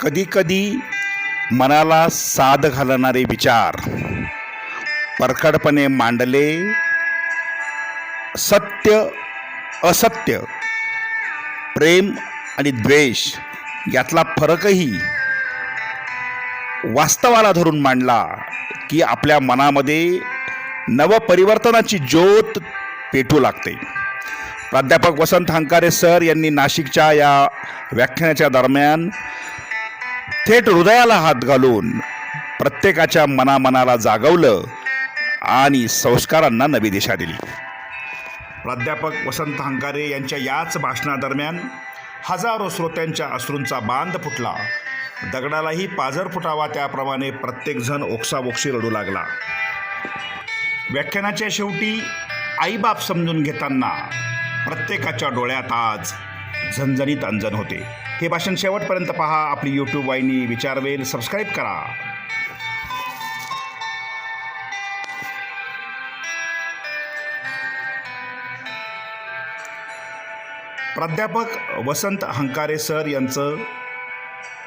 कधीकधी मनाला साध घालणारे विचार परखडपणे मांडले सत्य असत्य प्रेम आणि द्वेष यातला फरकही वास्तवाला धरून मांडला की आपल्या मनामध्ये नवपरिवर्तनाची ज्योत पेटू लागते. प्राध्यापक वसंत हंकारे सर यांनी नाशिकच्या या व्याख्यानाच्या दरम्यान थेट हृदयाला हात घालून प्रत्येकाच्या मनामनाला जागवलं आणि संस्कारांना नवी दिशा दिली. प्राध्यापक वसंत हंकारे यांच्या याच भाषणादरम्यान हजारो श्रोत्यांच्या अश्रूंचा बांध फुटला. दगडालाही पाझर फुटावा त्याप्रमाणे प्रत्येकजण ओक्साबोक्षी रडू लागला. व्याख्यानाच्या शेवटी आईबाप समजून घेताना प्रत्येकाच्या डोळ्यात आज झणझणीत अंजन होते. हे भाषण शेवटपर्यंत पहा. आपली यूट्यूब वाहिनी विचारवेल. सबस्क्राईब करा. प्राध्यापक वसंत हंकारे सर यांचं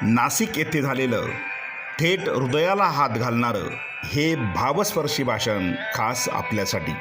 नाशिक येथे झालेलं थेट हृदयाला हात घालणारं हे भावस्पर्शी भाषण खास आपल्यासाठी.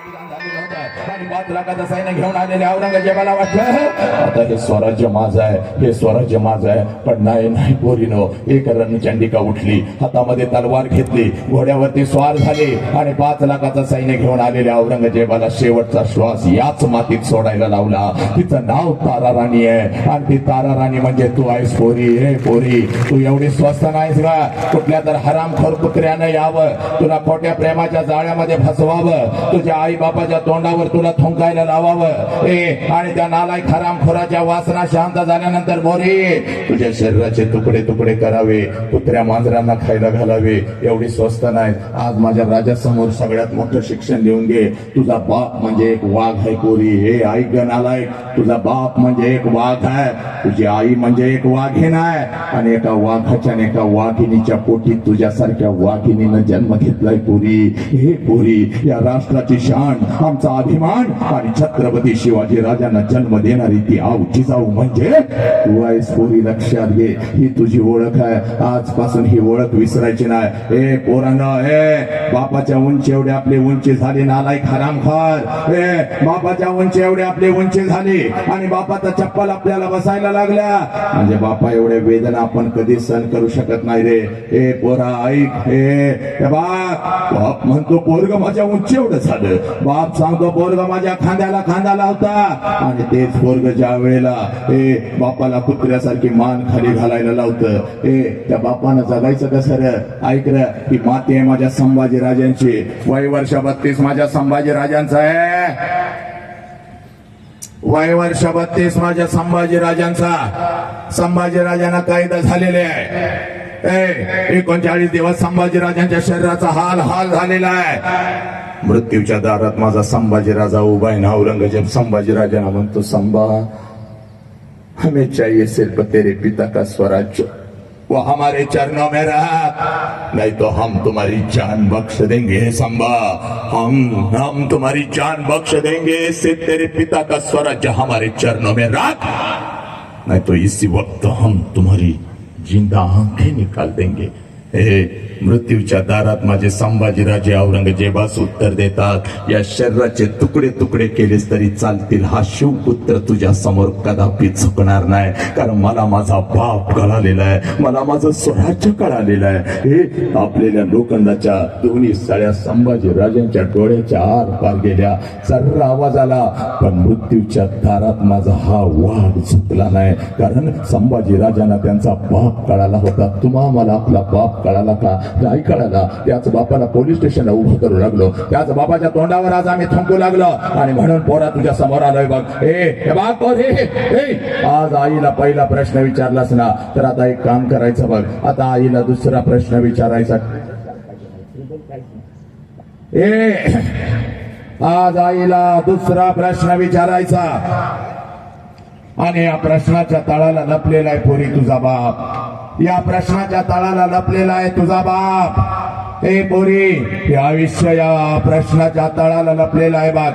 आणि पाच लाखाचा सैन्य घेऊन आलेले औरंगजेबाला वाटलं. आता हे स्वराज्य माझं आहे हे स्वराज्य माझं आहे. पण नाही नाही पोरीनो एक रणचंडिका उठली. हातामध्ये तलवार घेतली घोड्यावरती स्वार झाले आणि पाच लाखाचा सैन्य घेऊन आलेल्या औरंगजेबाला शेवटचा श्वास याच मातीत सोडायला लावला. तिचं नाव तारा राणी आहे. आणि ती तारा राणी म्हणजे तू आहेस पोरी. हे पोरी तू एवढी स्वस्त नाहीस का? कुठल्या तर हरामखोर कुत्र्यानं यावं. तुला खोट्या प्रेमाच्या जाळ्यामध्ये फसवावं. तुझ्या आई बापाच्या तोंडावर तुला थुंकायला लावावं. ए आणि त्या नालायक हरामखोराच्या वासना शांत झाल्यानंतर मोरे तुझ्या शरीराचे तुकडे तुकडे करावे कुत्र्या मांजरांना खायला घालावे एवढी स्वस्त नाही. आज माझ्या राजासमोर सगळ्यात मोठं शिक्षण देऊन घे. तुझा बाप म्हणजे एक वाघ आहे कोरी हे ऐक ग तुझा बाप म्हणजे एक वाघ आहे. तुझी आई म्हणजे एक वाघीण आहे. आणि एका वाघाच्या आणि एका वाघिणीच्या पोटी तुझ्यासारख्या वाघिणीनं जन्म घेतलाय पुरी. हे पुरी या राष्ट्राची शान आमचा अभिमान. आणि छत्रपती शिवाजी राजांना जन्म देणारी ती आऊ जिजाऊ म्हणजे तू आहेस लक्षात घे. ही तुझी ओळख आहे. आजपासून ही ओळख विसरायची नाही. ए पोरांना ए बापाच्या उंची एवढी आपली उंची झाली नालायक हरामखार ए बापाच्या उंची एवढी आपली उंची झाली आणि बापाचा चप्पल आपल्याला बसायला लागल्या. म्हणजे बापा एवढे वेदना आपण कधी सहन करू शकत नाही रे. ए पोरा ऐक ए बाप. बाप म्हणतो पोरग माझ्या उंची एवढं झालं. बाप सांगतो पोरग माझ्या खांद्याला खांदा लावता. आणि तेच पोरग ज्या वेळेला ए बापाला कुत्र्यासारखी मान खाली घालायला लावतं ए त्या बापानं जगायचं कसं रे ऐक रे माती आहे माझ्या संभाजी राजांची. वय वर्ष बत्तीस माझ्या संभाजी राजांचं आहे. वय वर्ष बत्तीस माझ्या संभाजी राजांचा. संभाजी राजांना कायदा झालेले आहे. एकोणचाळीस दिवस संभाजी राजांच्या शरीराचा हाल हाल झालेला आहे. मृत्यूच्या दारात संभाजी राजा उभा आहे ना औरंगज़ेब संभाजी राजांना म्हणतो संभा हमें चाहिए सिर्फ़ तेरे पिता का स्वराज्य वो हमारे चरणों में रहा नहीं तो हम तुम्हारी जान बख्श देंगे संभा हम हम तुम्हारी जान बख्श देंगे सिर्फ़ तेरे पिता का स्वराज्य हमारे चरणों में रख नहीं तो इसी वक्त हम तुम्हारी ज़िंदा आँखें निकाल देंगे। हे मृत्यूच्या दारात माझे संभाजीराजे औरंगजेबास उत्तर देतात. या शरीराचे तुकडे तुकडे केलेस तरी चालतील. हा शिवपुत्र तुझ्या समोर कदापि झुकणार नाही. कारण मला माझा बाप कळालेला आहे. मला माझं स्वराज्य कळालेलं आहे. हे आपलेल्या लोखंडाच्या दोन्ही सळ्या संभाजी राजांच्या डोळ्याच्या आर पार गेल्या. सर्र आवाज आला पण मृत्यूच्या दारात माझा हा वाद झुकला नाही. कारण संभाजी राजांना त्यांचा बाप कळाला होता. तुम्हा मला आपला बाप कळाला का? नाही कळाला त्याच बापाला पोलीस स्टेशनला उभं करू लागलो. त्याच बापाच्या तोंडावर आज आम्ही थंकू लागलो. आणि म्हणून पोरा तुझ्या समोर आलोय बघ. हे बाग पोर, हे. आज आईला पहिला प्रश्न विचारलास ना तर आता एक काम करायचं बघ. आता आईला दुसरा प्रश्न विचारायचा. ए आज आईला दुसरा प्रश्न विचारायचा. आणि या प्रश्नाच्या तळाला लपलेला आहे पोरी तुझा बाप. या प्रश्नाच्या तळाला लपलेला आहे तुझा बाप. हे पोरी हे आयुष्य या प्रश्नाच्या तळाला लपलेला आहे बाप.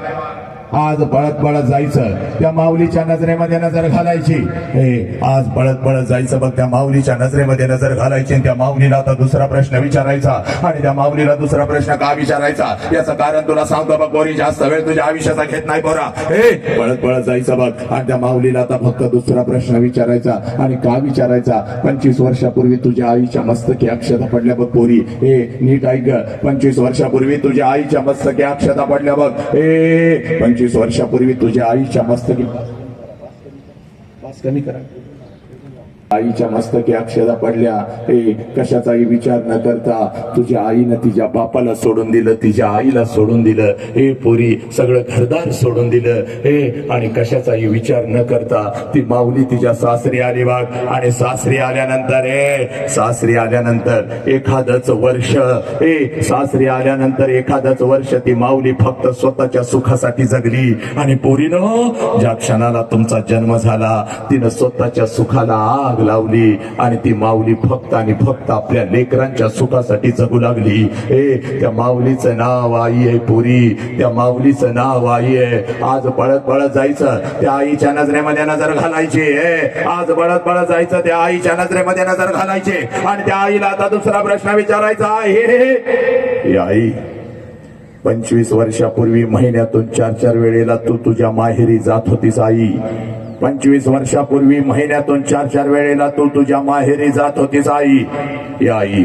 आज पळत पळत जायचं. त्या माऊलीच्या नजरेमध्ये नजर घालायची. ए आज पळत पळत जायचं बघ त्या माऊलीच्या नजरेमध्ये नजर घालायची आणि त्या माऊलीला आता दुसरा प्रश्न विचारायचा आणि त्या माऊलीला दुसरा प्रश्न का विचारायचा? याचं कारण तुला सांगतो बघ बोरी जास्त वेळ तुझ्या आयुष्याचा घेत नाही बोरा हे पळत पळत जायचं बघ. आणि त्या माऊलीला आता फक्त दुसरा प्रश्न विचारायचा आणि का विचारायचा? पंचवीस वर्षापूर्वी तुझ्या आईच्या मस्तकी अक्षता पडल्या बघ पोरी. हे नीट ऐक पंचवीस वर्षापूर्वी तुझ्या आईच्या मस्तकी अक्षता पडल्या बघ. हे पंचवीस वर्षापूर्वी तुझ्या आईच्या मस्तकी पास कमी करा आईच्या मस्तकी अक्षरा पडल्या. हे कशाचाही विचार न करता तुझ्या आईनं तिच्या बापाला सोडून दिलं तिच्या आईला सोडून दिलं. हे पोरी सगळं घरदार सोडून दिलं. हे आणि कशाचाही विचार न करता ती माऊली तिच्या सासरी आली बाग आणि सासरी आल्यानंतर हे सासरी आल्यानंतर एखादच वर्ष हे सासरी आल्यानंतर एखादच वर्ष ती माऊली फक्त स्वतःच्या सुखासाठी जगली. आणि पोरीनं ज्या क्षणाला तुमचा जन्म झाला तिनं स्वतःच्या सुखाला आग लावली आणि ती माऊली फक्त आणि फक्त आपल्या लेकरांच्या सुखासाठी जगू लागली. ए त्या माऊलीचं नाव आई आहे पुरी. त्या माऊलीचं नाव आई आहे. आज पळत पळत जायचं त्या आईच्या नजरेमध्ये नजर घालायची. ए आज पळत पळत जायचं त्या आईच्या नजरेमध्ये नजर घालायची. आणि त्या आईला आता दुसरा प्रश्न विचारायचा आहे. आई पंचवीस वर्षापूर्वी महिन्यातून चार चार वेळेला तू तुझ्या माहेरी जात होतीस आई. पंचवीस वर्षापूर्वी महिन्यातून चार चार वेळेला तू तुझ्या माहेरी जात होतीस आई. या आई.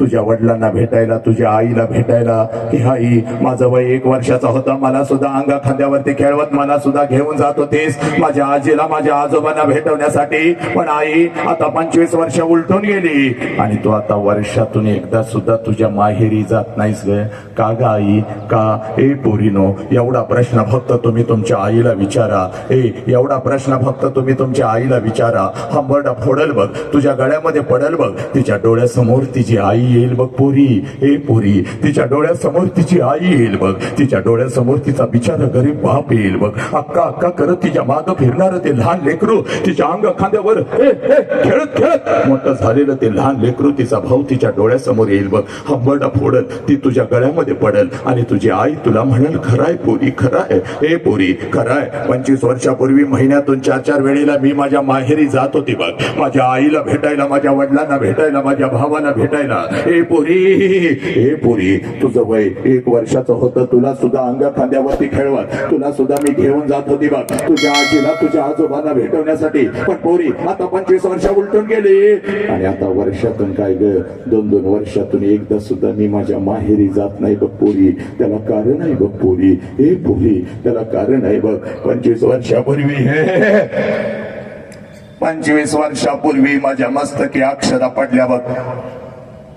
तुझ्या वडिलांना भेटायला तुझ्या आईला भेटायला की आई माझं वय एक वर्षाचा होता मला सुद्धा अंगा खांद्यावरती खेळवत मला सुद्धा घेऊन जात होतीस. माझ्या आजीला माझ्या आजोबांना भेटवण्यासाठी. पण आई आता पंचवीस वर्ष उलटून गेली. आणि तू आता वर्षातून एकदा सुद्धा तुझ्या माहेरी जात नाहीस ग. का ग आई? का? ए पोरीनो एवढा प्रश्न फक्त तुम्ही तुमच्या आईला विचारा. ए एवढा प्रश्न फक्त तुम्ही तुमच्या आईला विचारा. हंबरडा फोडल बघ तुझ्या गळ्यामध्ये पडल बघ. तिच्या डोळ्यासमोर तिची आई येईल बघ पोरी. ए पोरी तिच्या डोळ्यासमोर तिची आई येईल बघ तिच्या डोळ्यासमोर तिचा बिचारा गरीब बाप येईल बघ अक्का अक्का करत तिच्या माग फिरणार ते लहान लेकरू तिच्या अंग खांद्यावर खेळत खेळत. मोठं झालेलं ते लहान लेकरू तिचा भाऊ तिच्या डोळ्यासमोर येईल बघ हंबरडा फोडल ती तुझ्या गळ्यामध्ये पडल आणि तुझी आई तुला म्हणेल खराय पोरी खराय. ए पोरी खराय. पंचवीस वर्षापूर्वी महिन्यातून चार चार वेळेला मी माझ्या माहेरी जात होती बघ. माझ्या आईला भेटायला माझ्या वडिलांना भेटायला माझ्या भावाला भेटायला. हे पोरी हे पोरी तुझं वय एक वर्षाचं होतं तुला सुद्धा अंगा खांद्यावरती खेळवत तुला सुद्धा मी घेऊन जात होती बघ. तुझ्या आजीला तुझ्या आजोबांना भेटवण्यासाठी. पण पोरी आता पंचवीस वर्ष उलटून गेली. आणि आता वर्षातून काय ग? दोन दोन वर्षातून एकदा सुद्धा मी माझ्या माहेरी जात नाही बघ पोरी. त्याला कारण आहे बघ पोरी. हे पोरी त्याला कारण आहे बघ. पंचवीस वर्षापूर्वी हे. पंचवीस वर्षापूर्वी माझ्या मस्तकी अक्षरा पडल्या बघ.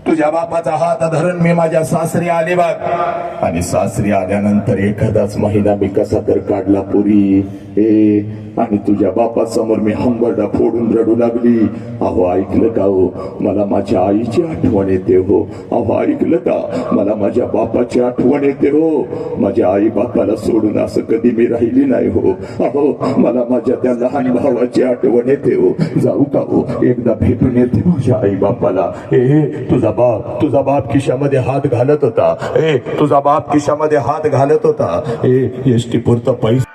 तुझ्या बापाचा हात धरण मी माझ्या सासरी आले बाग आणि सासरी आल्यानंतर एखादाच महिना मी कसा तर काढला पुरी. ए आणि तुझ्या बापासमोर मी हंबरडा फोडून रडू लागली. अहो ऐकलं का हो? मला माझ्या आईची आठवण येते हो. अहो ऐकलं का? मला माझ्या बापाची आठवण येते हो. माझ्या आई बापाला सोडून असं कधी मी राहिली नाही हो. अहो मला माझ्या त्या लहान भावाची आठवण येते हो. जाऊ का हो? एकदा भेटून येते माझ्या आई बापाला ए तुझा बाप तुझा बाप खिशामध्ये हात घालत होता. ए तुझा बाप खिशामध्ये हात घालत होता. ए एसटी पुरता पैसा.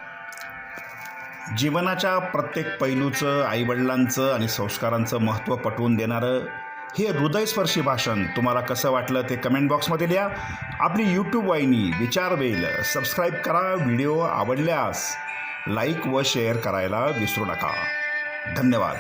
जीवनाच्या प्रत्येक पैलूचं आईवडिलांचं आणि संस्कारांचं महत्त्व पटवून देणारं हे हृदयस्पर्शी भाषण तुम्हाला कसं वाटलं ते कमेंट बॉक्समध्ये लिहा. आपली यूट्यूब वाहिनी विचार वेल. सबस्क्राईब करा व्हिडिओ आवडल्यास लाईक व शेअर करायला विसरू नका. धन्यवाद.